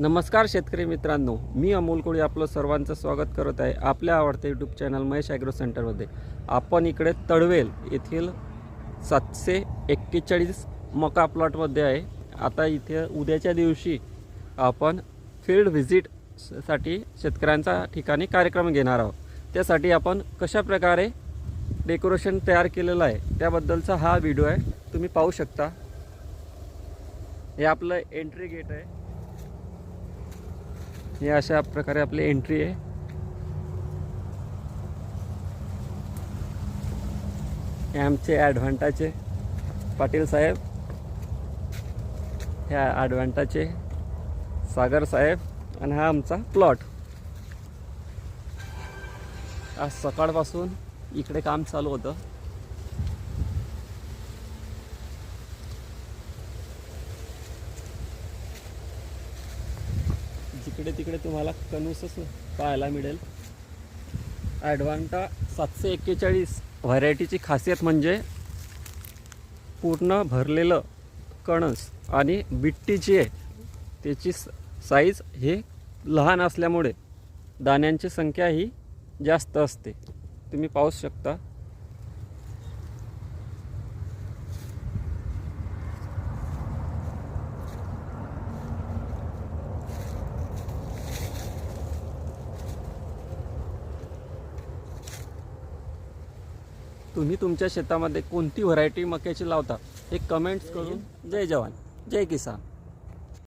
नमस्कार शेतकरी मित्रांनो मी अमोल कोळी आपलं सर्वांचं स्वागत करत आहे आपल्या आवडत्या यूट्यूब चॅनल महेश ॲग्रो सेंटरमध्ये आपण इकडे तडवेल येथील सातशे एक्केचाळीस मका प्लॉटमध्ये आहे. आता इथे उद्याच्या दिवशी आपण फील्ड व्हिजिटसाठी शेतकऱ्यांचा ठिकाणी कार्यक्रम घेणार आहोत. त्यासाठी आपण कशा प्रकारे डेकोरेशन तयार केलेलं आहे त्याबद्दलचा हा व्हिडिओ आहे. तुम्ही पाहू शकता. हे आपलं एंट्री गेट आहे. हे अशा प्रकारे आपली एंट्री आहे. हे आमचे ॲडव्हान्टाचे पाटील साहेब ह्या ॲडव्हान्टाचे सागर साहेब आणि हा आमचा प्लॉट आज सकाळपासून इकडे काम चालू होतं. इकडे तिकडे तुम्हाला कणूसच पाहायला मिळेल. ॲडव्हान्टा सातशे एक्केचाळीस व्हरायटीची खासियत म्हणजे पूर्ण भरलेलं कणस आणि बिट्टी जी आहे त्याची साईज हे लहान असल्यामुळे दाण्यांची संख्या ही जास्त असते. तुम्ही पाहू शकता. तुम्ही तुमच्या शेतामध्ये कोणती व्हरायटी मक्याची लावता हे कमेंट्स करून जय जवान जय किसान.